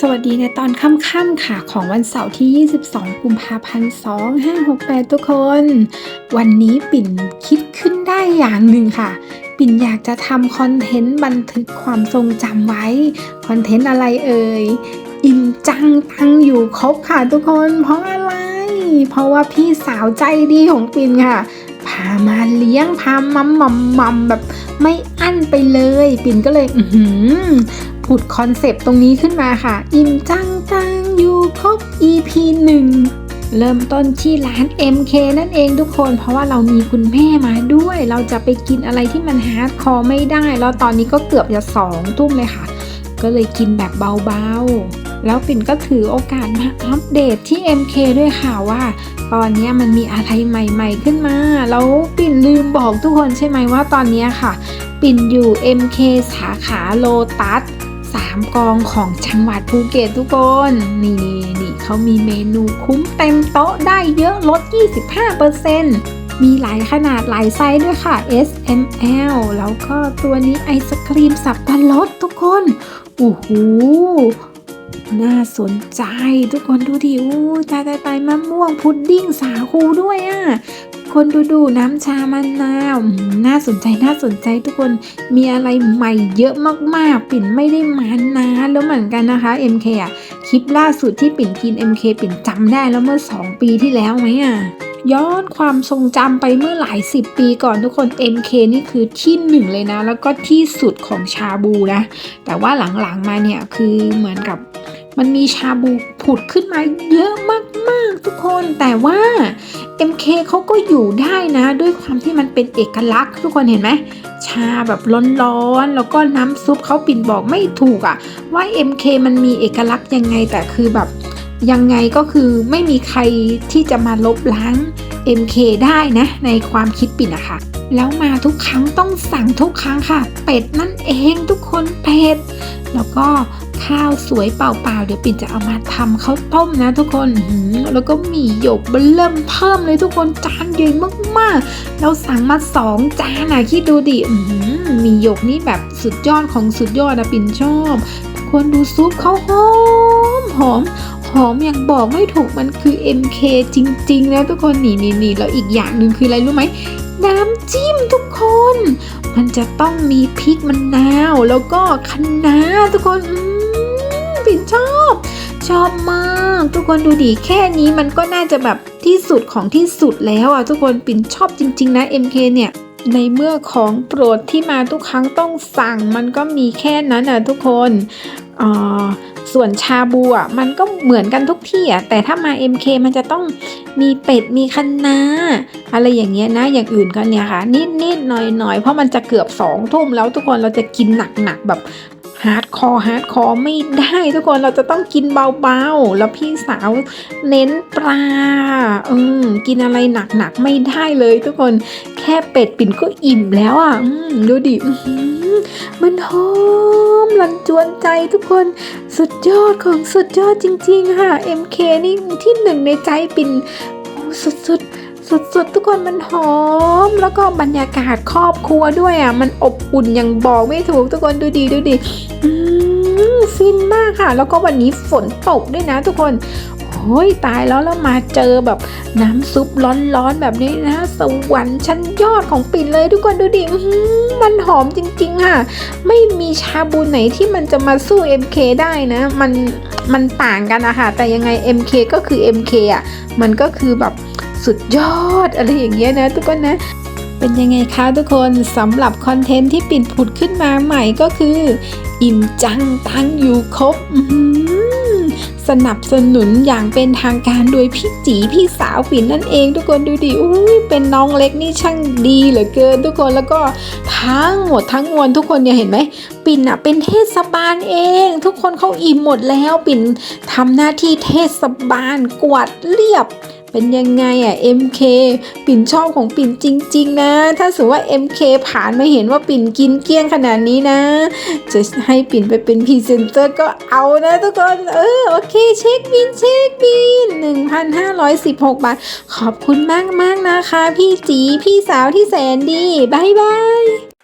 สวัสดีในตอนค่ำๆค่ะของวันเสาร์ที่ 22 กุมภาพันธ์ 2568 ทุกคน วันนี้ปิ่นคิดขึ้นได้อย่างหนึ่งค่ะ ปิ่นอยากจะทำคอนเทนต์บันทึกความทรงจำไว้ คอนเทนต์อะไรเอ่ย อิ่มจังตังอยู่ครบค่ะทุกคน เพราะอะไร เพราะว่าพี่สาวใจดีของปิ่นค่ะ พามาเลี้ยงพามัมมัมมัมแบบไม่อั้นไปเลย ปิ่นก็เลย อือหือ ผุดคอนเซปต์ตรงนี้ขึ้นมาค่ะ อิ่มจังจังอยู่ครบ EP 1เริ่มต้นที่ร้าน MK นั่นเองทุกคน เพราะว่าเรามีคุณแม่มาด้วย เราจะไปกินอะไรที่มันฮาร์ดคอร์ไม่ได้ แล้วตอนนี้ก็เกือบจะสองทุ่มเลยค่ะ ก็เลยกินแบบเบาๆ แล้วปิ่นก็ถือโอกาสมาอัปเดตที่ MK ด้วยค่ะว่า ตอนนี้มันมีอะไรใหม่ๆขึ้นมา แล้วปิ่นลืมบอกทุกคนใช่ไหมว่าตอนนี้ค่ะ ปิ่นอยู่ MK สาขาโลตัสสามกองของจังหวัดภูเก็ตทุกคนนี่นี่นี่เขามีเมนูคุ้มเต็มโต๊ะได้เยอะลด 25%มีหลายขนาดหลายไซส์ด้วยค่ะ S M L แล้วก็ตัวนี้ไอศครีมสับปะรดทุกคนโอ้โหน่าสนใจทุกคนดูดิอู้ตายตายตายมะม่วงพุดดิ้งสาคูด้วยอะ่ะ คนดูดูน้ำชามะนาวน่าสนใจน่าสนใจทุกคนมีอะไรใหม่เยอะมากๆ ปิ่นไม่ได้มานานแล้วเหมือนกันนะคะ MK อะคลิปล่าสุดที่ปิ่นกิน MK ปิ่นจำได้แล้วเมื่อ 2 ปีที่แล้วไหมอะย้อนความทรงจำไปเมื่อหลายสิบปีก่อนทุกคน MK นี่คือที่หนึ่งเลยนะ แล้วก็ที่สุดของชาบูนะ แต่ว่าหลังๆมาเนี่ยคือเหมือนกับมันมีชาบูผุดขึ้นมาเยอะมากๆทุกคนแต่ว่า MK เขาก็อยู่ได้นะด้วยความที่มันเป็นเอกลักษณ์ ทุกคนเห็นไหมชาแบบร้อนๆแล้วก็น้ำซุปเขาปิ่นบอกไม่ถูกอะว่า MK มันมีเอกลักษณ์ยังไงแต่คือแบบยังไงก็คือไม่มีใครที่จะมาลบล้าง MK ได้นะในความคิดปิ่นอะค่ะแล้วมาทุกครั้งต้องสั่งทุกครั้งค่ะ เป็ดนั่นเองทุกคนเป็ด แล้วก็ ข้าวสวยเปล่าๆเดี๋ยวปิ่นจะเอามาทำข้าวต้มนะทุกคนแล้วก็หมี่หยกเบิ่มเพิ่มเลยทุกคนจานใหญ่มากๆ เราสั่งมาสองจานอะคิดดูดิหมี่หยกนี่แบบสุดยอดของสุดยอดนะปิ่นชอบทุกคนดูซุปเขาหอมหอมหอมอย่างบอกไม่ถูกมันคือ MK จริงๆนะทุกคนนี่นี่นี่แล้วอีกอย่างหนึ่งคืออะไรรู้ไหมน้ำจิ้มทุกคน มันจะต้องมีพริกมะนาว แล้วก็คะน้าทุกคนอืม ปิ่นชอบ ชอบมาก ทุกคนดูดิแค่นี้มันก็น่าจะแบบที่สุดของที่สุดแล้วอะทุกคนปิ่นชอบจริง ๆ นะ MK เนี่ยในเมื่อของโปรดที่มาทุกครั้งต้องสั่งมันก็มีแค่นั้นอะทุกคนอ่าส่วนชาบูอะมันก็เหมือนกันทุกที่อะแต่ถ้ามา MK มันจะต้องมีเป็ดมีคะน้าอะไรอย่างเงี้ยนะอย่างอื่นก็เนี่ยค่ะนิดนิดๆหน่อยหน่อยๆเพราะมันจะเกือบสองทุ่มแล้วทุกคนเราจะกินหนักๆแบบ ฮาร์ดคอร์ฮาร์ดคอร์ไม่ได้ ทุกคนเราจะต้องกินเบาๆ แล้วพี่สาวเน้นปลาอืมกินอะไรหนักๆไม่ได้เลยทุกคนแค่เป็ดปิ่นก็อิ่มแล้วอะอืมดูดิมันหอมลันจวนใจทุกคนสุดยอดของสุดยอดจริงๆค่ะ MK นี่ที่หนึ่งในใจปิ่นสุดๆ สุดๆ ทุกคนมันหอม แล้วก็บรรยากาศครอบครัวด้วยอะ มันอบอุ่นอย่างบอกไม่ถูกทุกคนดูดีดูดิอืมฟินมากค่ะ แล้วก็วันนี้ฝนตกด้วยนะทุกคนโอ้ยตายแล้วแล้วมาเจอแบบน้ำซุปร้อนๆแบบนี้นะ สวรรค์ชั้นยอดของปิ่นเลยทุกคนดูดิมันหอมจริงๆค่ะ ไม่มีชาบูไหนที่มันจะมาสู้ MK ได้นะ มันมันต่างกันนะคะแต่ยังไง MK ก็คือ MK อะมันก็คือแบบ สุดยอดอะไรอย่างเงี้ยนะทุกคนนะ เป็นยังไงคะทุกคนสำหรับคอนเทนต์ที่ปิ่นผุดขึ้นมาใหม่ก็คือ อิ่มจังตั้งอยู่ครบสนับสนุนอย่างเป็นทางการโดยพี่จีพี่สาวปิ่นนั่นเอง ทุกคนดูดิอุ้ยเป็นน้องเล็กนี่ช่างดีเหลือเกิน ทุกคนแล้วก็ทั้งหมดทั้งมวลทุกคนเนี่ยเห็นไหมปิ่นอะเป็นเทศบาลเอง ทุกคนเขาอิ่มหมดแล้วปิ่นทำหน้าที่เทศบาลกวาดเรียบ เป็นยังไงอะ MK ปิ่นชอบของปิ่นจริง ๆ นะ ถ้าสมมติว่า MK ผ่านมาเห็นว่าปิ่นกินเกลี้ยงขนาดนี้นะ จะให้ปิ่นไปเป็นพรีเซนเตอร์ก็เอานะทุกคน เออ โอเค เช็คบินเช็คบิน 1,516 บาท ขอบคุณมากๆนะคะ พี่จี พี่สาวที่แสนดีบายบาย